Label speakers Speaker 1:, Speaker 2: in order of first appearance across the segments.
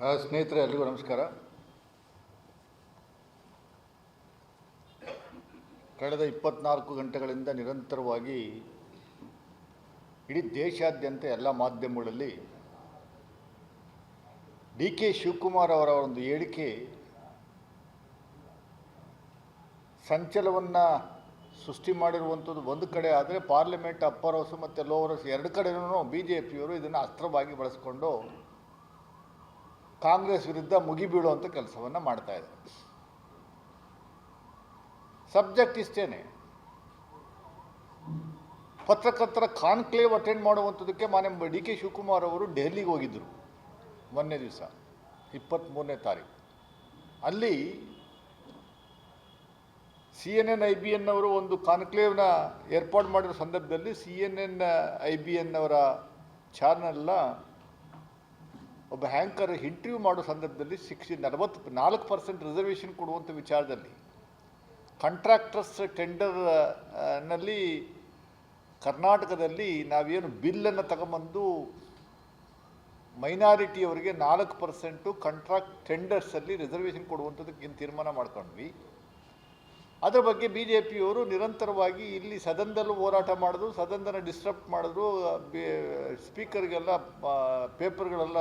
Speaker 1: ಸ್ನೇಹಿತರೆ, ಎಲ್ರಿಗೂ ನಮಸ್ಕಾರ. ಕಳೆದ ಇಪ್ಪತ್ನಾಲ್ಕು ಗಂಟೆಗಳಿಂದ ನಿರಂತರವಾಗಿ ಇಡೀ ದೇಶಾದ್ಯಂತ ಎಲ್ಲ ಮಾಧ್ಯಮಗಳಲ್ಲಿ ಡಿ ಕೆ ಶಿವಕುಮಾರ್ ಅವರ ಒಂದು ಹೇಳಿಕೆ ಸಂಚಲವನ್ನು ಸೃಷ್ಟಿ ಮಾಡಿರುವಂಥದ್ದು ಒಂದು ಕಡೆ, ಆದರೆ ಪಾರ್ಲಿಮೆಂಟ್ ಅಪ್ಪರ್ ಹೌಸು ಮತ್ತು ಲೋವರ್ ಹೌಸ್ ಎರಡು ಕಡೆಯೂ ಬಿ ಜೆ ಪಿಯವರು ಇದನ್ನು ಅಸ್ತ್ರವಾಗಿ ಬಳಸ್ಕೊಂಡು ಕಾಂಗ್ರೆಸ್ ವಿರುದ್ಧ ಮುಗಿಬೀಳುವಂಥ ಕೆಲಸವನ್ನು ಮಾಡ್ತಾ ಇದೆ ಸಬ್ಜೆಕ್ಟ್ ಇಷ್ಟೇನೆ. ಪತ್ರಕರ್ತರ ಕಾನ್ಕ್ಲೇವ್ ಅಟೆಂಡ್ ಮಾಡುವಂಥದ್ದಕ್ಕೆ ಮಾನ್ಯ ಡಿ ಕೆ ಶಿವಕುಮಾರ್ ಅವರು ಡೆಹಲಿಗೆ ಹೋಗಿದ್ದರು ಮೊನ್ನೆ ದಿವಸ ಇಪ್ಪತ್ತ್ಮೂರನೇ ತಾರೀಕು. ಅಲ್ಲಿ C N N I B N ಅವರು ಒಂದು ಕಾನ್ಕ್ಲೇವ್ನ ಏರ್ಪಾಡು ಮಾಡಿರೋ ಸಂದರ್ಭದಲ್ಲಿ C N N I B N ಅವರ ಚಾನಲ್ನ ಒಬ್ಬ ಹ್ಯಾಂಕರ್ ಇಂಟರ್ವ್ಯೂ ಮಾಡೋ ಸಂದರ್ಭದಲ್ಲಿ ಸಿಕ್ಸ್ಟಿ ನಲವತ್ತು ನಾಲ್ಕು ಪರ್ಸೆಂಟ್ ರಿಸರ್ವೇಷನ್ ಕೊಡುವಂಥ ವಿಚಾರದಲ್ಲಿ ಕಾಂಟ್ರಾಕ್ಟರ್ಸ್ ಟೆಂಡರ್ನಲ್ಲಿ ಕರ್ನಾಟಕದಲ್ಲಿ ನಾವೇನು ಬಿಲ್ಲನ್ನು ತಗೊಂಬಂದು ಮೈನಾರಿಟಿಯವರಿಗೆ ನಾಲ್ಕು ಪರ್ಸೆಂಟು ಕಂಟ್ರಾಕ್ಟ್ ಟೆಂಡರ್ಸಲ್ಲಿ ರಿಸರ್ವೇಷನ್ ಕೊಡುವಂಥದ್ದಕ್ಕೆ ಏನು ತೀರ್ಮಾನ ಮಾಡ್ಕೊಂಡ್ವಿ. ಅದರ ಬಗ್ಗೆ ಬಿ ಜೆ ಪಿಯವರು ನಿರಂತರವಾಗಿ ಇಲ್ಲಿ ಸದನದಲ್ಲೂ ಹೋರಾಟ ಮಾಡಿದ್ರು, ಸದನದನ್ನು ಡಿಸ್ಟರ್ಬ್ ಮಾಡಿದ್ರು ಸ್ಪೀಕರ್ಗೆಲ್ಲ ಪೇಪರ್ಗಳೆಲ್ಲ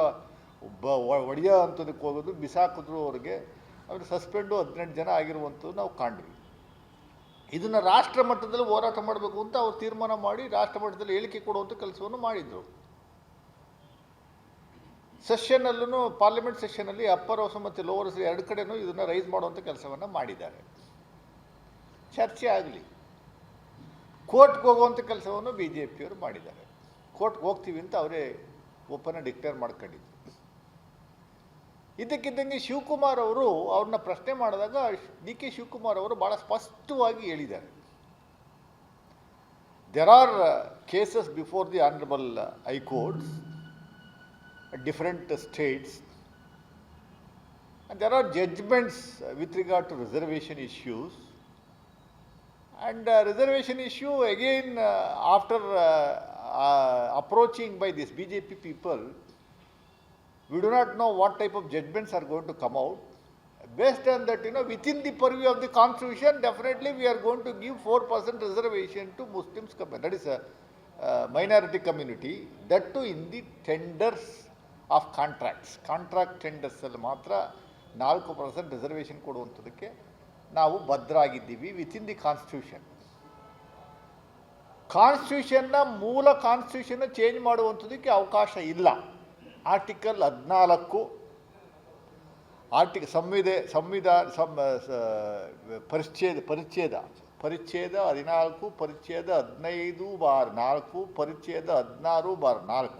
Speaker 1: ಬ ಒಡೆಯ ಅಂಥದಕ್ಕೆ ಹೋಗೋದು ಬಿಸಾಕಿದ್ರು ಅವ್ರಿಗೆ ಅವ್ರು ಸಸ್ಪೆಂಡು ಹದಿನೆಂಟು ಜನ ಆಗಿರುವಂಥದ್ದು ನಾವು ಕಾಣ್ವಿ ಇದನ್ನು ರಾಷ್ಟ್ರ ಮಟ್ಟದಲ್ಲಿ ಹೋರಾಟ ಮಾಡಬೇಕು ಅಂತ ಅವ್ರು ತೀರ್ಮಾನ ಮಾಡಿ ರಾಷ್ಟ್ರ ಮಟ್ಟದಲ್ಲಿ ಹೇಳಿಕೆ ಕೊಡುವಂಥ ಕೆಲಸವನ್ನು ಮಾಡಿದರು. ಸೆಷನ್ನಲ್ಲೂ ಪಾರ್ಲಿಮೆಂಟ್ ಸೆಷನಲ್ಲಿ ಅಪ್ಪರ್ ಹೌಸ್ ಮತ್ತು ಲೋವರ್ ಎರಡು ಕಡೆನೂ ಇದನ್ನು ರೈಸ್ ಮಾಡುವಂಥ ಕೆಲಸವನ್ನು ಮಾಡಿದ್ದಾರೆ. ಚರ್ಚೆ ಆಗಲಿ. ಕೋರ್ಟ್ಗೆ ಹೋಗುವಂಥ ಕೆಲಸವನ್ನು ಬಿ ಜೆ ಪಿಯವರು ಮಾಡಿದ್ದಾರೆ. ಕೋರ್ಟ್ಗೆ ಹೋಗ್ತೀವಿ ಅಂತ ಅವರೇ ಓಪನ್ ಡಿಕ್ಲೇರ್ ಮಾಡ್ಕೊಂಡಿದ್ರು. ಇದಕ್ಕಿದ್ದಂಗೆ ಶಿವಕುಮಾರ್ ಅವರು ಅವ್ರನ್ನ ಪ್ರಶ್ನೆ ಮಾಡಿದಾಗ ಡಿ ಕೆ ಶಿವಕುಮಾರ್ ಅವರು ಭಾಳ ಸ್ಪಷ್ಟವಾಗಿ ಹೇಳಿದ್ದಾರೆ. There are cases before the honourable high courts different states there are judgments with regard to reservation issues and reservation issue again after approaching by this B J P people we do not know what type of judgments are going to come out based on that you know within the purview of the constitution definitely we are going to give 4% reservation to muslims that is a uh, minority community that too in the tenders of contracts contract tenders ಅಲ್ಲಿ ಮಾತ್ರ ನಾಲ್ಕು percent reservation naavu ನಾವು ಬದ್ಧರಾಗಿದ್ದೀವಿ within constitution. ಕಾನ್ಸ್ಟಿಟ್ಯೂಷನ್ನ ಮೂಲ ಕಾನ್ಸ್ಟಿಟ್ಯೂಷನ್ನ change ಮಾಡುವಂಥದ್ದಕ್ಕೆ ಅವಕಾಶ ಇಲ್ಲ article ಹದಿನಾಲ್ಕು Arctic ಸಂವಿಧ ಸಂವಿಧಾನ ಸಂ ಸ- ಪರಿಚ್ಛೇದ ಪರಿಚ್ಛೇದ ಪರಿಚ್ಛೇದ ಹದಿನಾಲ್ಕು ಪರಿಚ್ಛೇದ ಹದಿನೈದು ಬಾರ್ ನಾಲ್ಕು ಪರಿಚ್ಛೇದ ಹದಿನಾರು ಬಾರ್ ನಾಲ್ಕು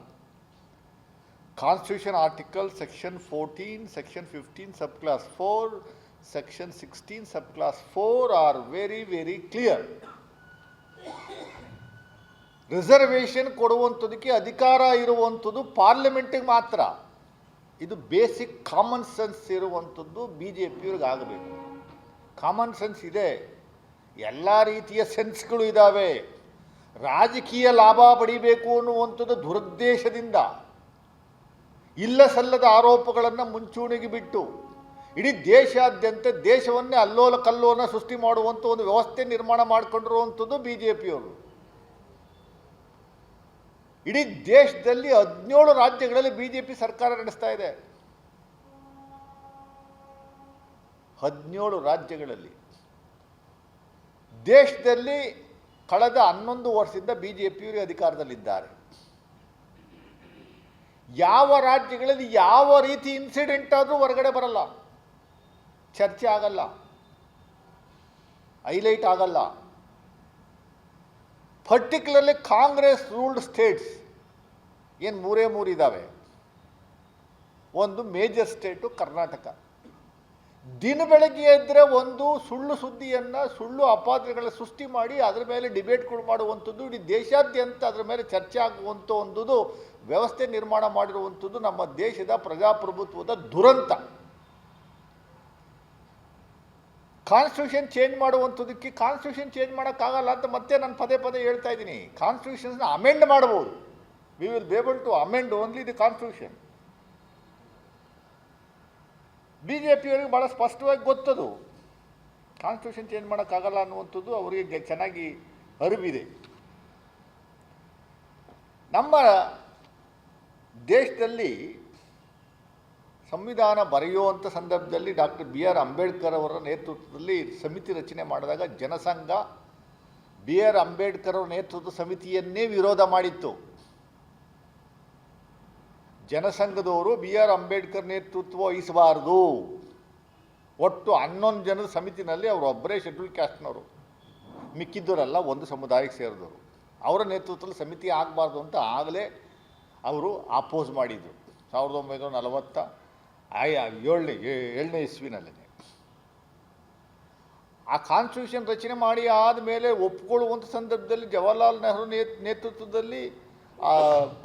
Speaker 1: Constitution article section 14, section 15, subclass 4, section 16, subclass 4 are very, very clear. reservation ಕೊಡುವಂಥದಕ್ಕೆ ಅಧಿಕಾರ ಇರುವಂಥದ್ದು ಪಾರ್ಲಿಮೆಂಟಿಗೆ ಮಾತ್ರ. ಇದು ಬೇಸಿಕ್ ಕಾಮನ್ ಸೆನ್ಸ್ ಇರುವಂಥದ್ದು ಬಿ ಜೆ ಪಿಯವ್ರಿಗೆ ಆಗಬೇಕು. ಕಾಮನ್ ಸೆನ್ಸ್ ಇದೆ. ಎಲ್ಲ ರೀತಿಯ ಸೆನ್ಸ್ಗಳು ಇದ್ದಾವೆ ರಾಜಕೀಯ ಲಾಭ ಪಡಿಬೇಕು ಅನ್ನುವಂಥದ್ದು ದುರುದ್ದೇಶದಿಂದ. ಇಲ್ಲ ಸಲ್ಲದ ಆರೋಪಗಳನ್ನು ಮುಂಚೂಣಿಗೆ ಬಿಟ್ಟು ಇಡೀ ದೇಶಾದ್ಯಂತ ದೇಶವನ್ನೇ ಅಲ್ಲೋಲ ಕಲ್ಲೋಲ ಸೃಷ್ಟಿ ಮಾಡುವಂಥ ಒಂದು ವ್ಯವಸ್ಥೆ ನಿರ್ಮಾಣ ಮಾಡಿಕೊಂಡಿರುವಂಥದ್ದು ಬಿ ಜೆ ಪಿಯವರು ಇಡೀ ದೇಶದಲ್ಲಿ ಹದಿನೇಳು ರಾಜ್ಯಗಳಲ್ಲಿ ಬಿ ಜೆ ಪಿ ಸರ್ಕಾರ ನಡೆಸ್ತಾ ಇದೆ. ಹದಿನೇಳು ರಾಜ್ಯಗಳಲ್ಲಿ. ದೇಶದಲ್ಲಿ ಕಳೆದ ಹನ್ನೊಂದು ವರ್ಷದಿಂದ ಬಿ ಜೆ ಪಿಯವರೇ ಅಧಿಕಾರದಲ್ಲಿದ್ದಾರೆ. ಯಾವ ರಾಜ್ಯಗಳಲ್ಲಿ ಯಾವ ರೀತಿ ಇನ್ಸಿಡೆಂಟ್ ಆದರೂ ಹೊರಗಡೆ ಬರಲ್ಲ. ಚರ್ಚೆ ಆಗಲ್ಲ. ಹೈಲೈಟ್ ಆಗಲ್ಲ. ಪರ್ಟಿಕ್ಯುಲರ್ಲಿ ಕಾಂಗ್ರೆಸ್ ರೂಲ್ಡ್ ಸ್ಟೇಟ್ಸ್ ಏನು ಮೂರೇ ಮೂರು ಇದ್ದಾವೆ ಒಂದು ಮೇಜರ್ ಸ್ಟೇಟು ಕರ್ನಾಟಕ. ದಿನ ಬೆಳಗ್ಗೆ ಎದ್ದರೆ ಒಂದು ಸುಳ್ಳು ಸುದ್ದಿಯನ್ನು, ಸುಳ್ಳು ಅಪಾದ್ರೆಗಳ ಸೃಷ್ಟಿ ಮಾಡಿ ಅದರ ಮೇಲೆ ಡಿಬೇಟ್ಗಳು ಮಾಡುವಂಥದ್ದು, ಇಡೀ ದೇಶಾದ್ಯಂತ ಅದರ ಮೇಲೆ ಚರ್ಚೆ ಆಗುವಂಥ ಒಂದು ವ್ಯವಸ್ಥೆ ನಿರ್ಮಾಣ ಮಾಡಿರುವಂಥದ್ದು ನಮ್ಮ ದೇಶದ ಪ್ರಜಾಪ್ರಭುತ್ವದ ದುರಂತ. ಕಾನ್ಸ್ಟಿಟ್ಯೂಷನ್ ಚೇಂಜ್ ಮಾಡುವಂಥದ್ದಕ್ಕೆ ಕಾನ್ಸ್ಟಿಟ್ಯೂಷನ್ ಚೇಂಜ್ ಮಾಡೋಕ್ಕಾಗಲ್ಲ ಅಂತ ಮತ್ತೆ ನಾನು ಪದೇ ಪದೇ ಹೇಳ್ತಾ ಇದ್ದೀನಿ. ಕಾನ್ಸ್ಟಿಟ್ಯೂಷನ್ಸ್ನ ಅಮೆಂಡ್ ಮಾಡ್ಬೋದು we will able to amend only the constitution B J ಪಿಯವರಿಗೆ ಭಾಳ ಸ್ಪಷ್ಟವಾಗಿ ಗೊತ್ತದು. ಕಾನ್ಸ್ಟಿಟ್ಯೂಷನ್ ಚೇಂಜ್ ಮಾಡೋಕ್ಕಾಗಲ್ಲ ಅನ್ನುವಂಥದ್ದು ಅವರಿಗೆ ಚೆನ್ನಾಗಿ ಅರಿವಿದೆ. ನಮ್ಮ ದೇಶದಲ್ಲಿ ಸಂವಿಧಾನ ಬರೆಯುವಂಥ ಸಂದರ್ಭದಲ್ಲಿ ಡಾಕ್ಟರ್ ಬಿ ಆರ್ ಅಂಬೇಡ್ಕರ್ ಅವರ ನೇತೃತ್ವದಲ್ಲಿ ಸಮಿತಿ ರಚನೆ ಮಾಡಿದಾಗ ಜನಸಂಘ ಬಿ ಆರ್ ಅಂಬೇಡ್ಕರ್ ಅವರ ನೇತೃತ್ವದ ಸಮಿತಿಯನ್ನೇ ವಿರೋಧ ಮಾಡಿತ್ತು. ಜನಸಂಘದವರು ಬಿ ಆರ್ ಅಂಬೇಡ್ಕರ್ ನೇತೃತ್ವ ವಹಿಸಬಾರ್ದು. ಒಟ್ಟು ಹನ್ನೊಂದು ಜನರ ಸಮಿತಿನಲ್ಲಿ ಅವರು ಒಬ್ಬರೇ ಶೆಡ್ಯೂಲ್ ಕ್ಯಾಸ್ಟ್ನವರು ಮಿಕ್ಕಿದ್ದವರೆಲ್ಲ ಒಂದು ಸಮುದಾಯಕ್ಕೆ ಸೇರಿದವರು. ಅವರ ನೇತೃತ್ವದಲ್ಲಿ ಸಮಿತಿ ಆಗಬಾರ್ದು ಅಂತ ಆಗಲೇ ಅವರು ಅಪೋಸ್ ಮಾಡಿದರು. ಸಾವಿರದ ಒಂಬೈನೂರ ನಲವತ್ತ ಆಯ ಏಳನೇ ಏಳನೇ ಇಸ್ವಿನಲ್ಲಿ ಆ ಕಾನ್ಸ್ಟಿಟ್ಯೂಷನ್ ರಚನೆ ಮಾಡಿ ಆದಮೇಲೆ ಒಪ್ಪಿಕೊಳ್ಳುವಂಥ ಸಂದರ್ಭದಲ್ಲಿ ಜವಾಹರ್ಲಾಲ್ ನೆಹರು ನೇತೃತ್ವದಲ್ಲಿ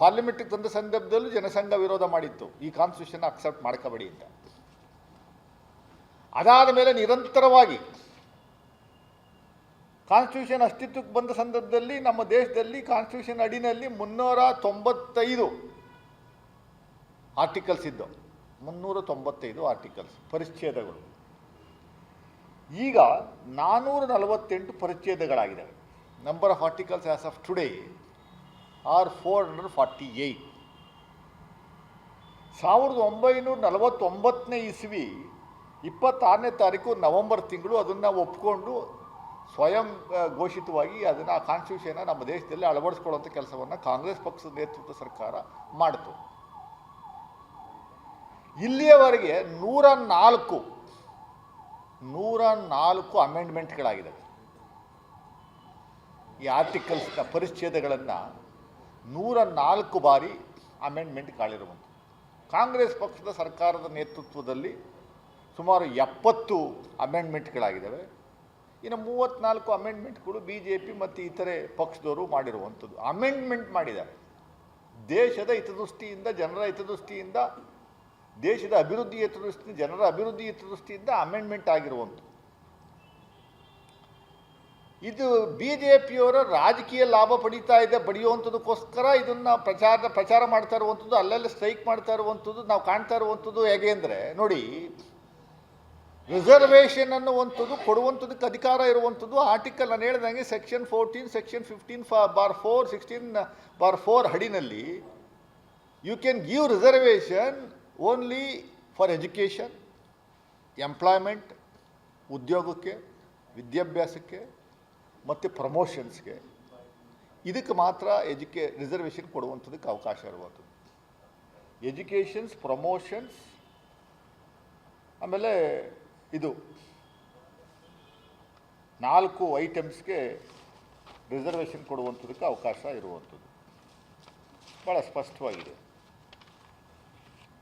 Speaker 1: ಪಾರ್ಲಿಮೆಂಟಿಗೆ ತಂದ ಸಂದರ್ಭದಲ್ಲೂ ಜನಸಂಘ ವಿರೋಧ ಮಾಡಿತ್ತು. ಈ ಕಾನ್ಸ್ಟಿಟ್ಯೂಷನ್ ಅಕ್ಸೆಪ್ಟ್ ಮಾಡ್ಕೋಬೇಡಿ ಅಂತ. ಅದಾದ ಮೇಲೆ ನಿರಂತರವಾಗಿ ಕಾನ್ಸ್ಟಿಟ್ಯೂಷನ್ ಅಸ್ತಿತ್ವಕ್ಕೆ ಬಂದ ಸಂದರ್ಭದಲ್ಲಿ ನಮ್ಮ ದೇಶದಲ್ಲಿ ಕಾನ್ಸ್ಟಿಟ್ಯೂಷನ್ ಅಡಿನಲ್ಲಿ ಮುನ್ನೂರ ತೊಂಬತ್ತೈದು ಆರ್ಟಿಕಲ್ಸ್ ಇದ್ದವು ಮುನ್ನೂರ ತೊಂಬತ್ತೈದು ಆರ್ಟಿಕಲ್ಸ್ ಪರಿಚ್ಛೇದಗಳು. ಈಗ ನಾನ್ನೂರ ನಲವತ್ತೆಂಟು ಪರಿಚ್ಛೇದಗಳಾಗಿದ್ದಾವೆ. Number of articles as of today are four hundred forty eight ಸಾವಿರದ ಒಂಬೈನೂರ ನಲವತ್ತೊಂಬತ್ತನೇ ಇಸ್ವಿ, ಇಪ್ಪತ್ತಾರನೇ ತಾರೀಕು ನವೆಂಬರ್ ತಿಂಗಳು ಅದನ್ನು ಒಪ್ಪಿಕೊಂಡು ಸ್ವಯಂ ಘೋಷಿತವಾಗಿ ಅದನ್ನು ಆ ಕಾನ್ಸ್ಟಿಟ್ಯೂಷನ್ನ ನಮ್ಮ ದೇಶದಲ್ಲಿ ಅಳವಡಿಸ್ಕೊಳ್ಳುವಂಥ ಕೆಲಸವನ್ನು ಕಾಂಗ್ರೆಸ್ ಪಕ್ಷದ ನೇತೃತ್ವ ಸರ್ಕಾರ ಮಾಡಿತು. ಇಲ್ಲಿಯವರೆಗೆ ನೂರ ನಾಲ್ಕು ನೂರ ನಾಲ್ಕು ಅಮೆಂಡ್ಮೆಂಟ್ಗಳಾಗಿದ್ದಾವೆ ಈ ಆರ್ಟಿಕಲ್ಸ್ನ ಪರಿಚ್ಛೇದಗಳನ್ನು ನೂರ ನಾಲ್ಕು ಬಾರಿ ಅಮೆಂಡ್ಮೆಂಟ್ ಕಾಳಿರುವಂಥದ್ದು. ಕಾಂಗ್ರೆಸ್ ಪಕ್ಷದ ಸರ್ಕಾರದ ನೇತೃತ್ವದಲ್ಲಿ ಸುಮಾರು ಎಪ್ಪತ್ತು ಅಮೆಂಡ್ಮೆಂಟ್ಗಳಾಗಿದ್ದಾವೆ ಇನ್ನು ಮೂವತ್ತ್ನಾಲ್ಕು ಅಮೆಂಡ್ಮೆಂಟ್ಗಳು ಬಿ ಜೆ ಪಿ ಮತ್ತು ಇತರೆ ಪಕ್ಷದವರು ಮಾಡಿರುವಂಥದ್ದು. ಅಮೆಂಡ್ಮೆಂಟ್ ಮಾಡಿದ್ದಾರೆ. ದೇಶದ ಹಿತದೃಷ್ಟಿಯಿಂದ, ಜನರ ಹಿತದೃಷ್ಟಿಯಿಂದ ದೇಶದ ಅಭಿವೃದ್ಧಿ ಹಿತದೃಷ್ಟಿ ಜನರ ಅಭಿವೃದ್ಧಿ ಹಿತದೃಷ್ಟಿಯಿಂದ ಅಮೆಂಡ್ಮೆಂಟ್ ಆಗಿರುವಂಥದ್ದು. ಇದು ಬಿ ಜೆ ಪಿಯವರ ರಾಜಕೀಯ ಲಾಭ ಪಡೀತಾ ಇದೆ ಪಡೆಯುವಂಥದ್ದಕ್ಕೋಸ್ಕರ ಇದನ್ನು ಪ್ರಚಾರ ಪ್ರಚಾರ ಮಾಡ್ತಾ ಇರುವಂಥದ್ದು, ಅಲ್ಲಲ್ಲಿ ಸ್ಟ್ರೈಕ್ ಮಾಡ್ತಾ ಇರುವಂಥದ್ದು, ನಾವು ಕಾಣ್ತಾ ಇರುವಂಥದ್ದು ಹೇಗೆ ಅಂದರೆ, ನೋಡಿ ರಿಸರ್ವೇಷನ್ ಅನ್ನುವಂಥದ್ದು ಕೊಡುವಂಥದ್ದಕ್ಕೆ ಅಧಿಕಾರ ಇರುವಂಥದ್ದು ಆರ್ಟಿಕಲ್ ನಾನು ಹೇಳ್ದಂಗೆ ಸೆಕ್ಷನ್ ಫೋರ್ಟೀನ್ ಸೆಕ್ಷನ್ ಫಿಫ್ಟೀನ್ ಫಾ bar four sixteen bar four ಹಡಿನಲ್ಲಿ you can give reservation only for education employment ಉದ್ಯೋಗಕ್ಕೆ, ವಿದ್ಯಾಭ್ಯಾಸಕ್ಕೆ ಮತ್ತು ಪ್ರಮೋಷನ್ಸ್ಗೆ ಇದಕ್ಕೆ ಮಾತ್ರ ಎಜುಕೇ ರಿಸರ್ವೇಷನ್ ಕೊಡುವಂಥದ್ದಕ್ಕೆ ಅವಕಾಶ ಇರುವಂಥದ್ದು. ಎಜುಕೇಷನ್ಸ್ ಪ್ರಮೋಷನ್ಸ್ ಆಮೇಲೆ ಇದು ನಾಲ್ಕು ಐಟಮ್ಸ್ಗೆ ರಿಸರ್ವೇಷನ್ ಕೊಡುವಂಥದ್ದಕ್ಕೆ ಅವಕಾಶ ಇರುವಂಥದ್ದು. ಭಾಳ ಸ್ಪಷ್ಟವಾಗಿದೆ.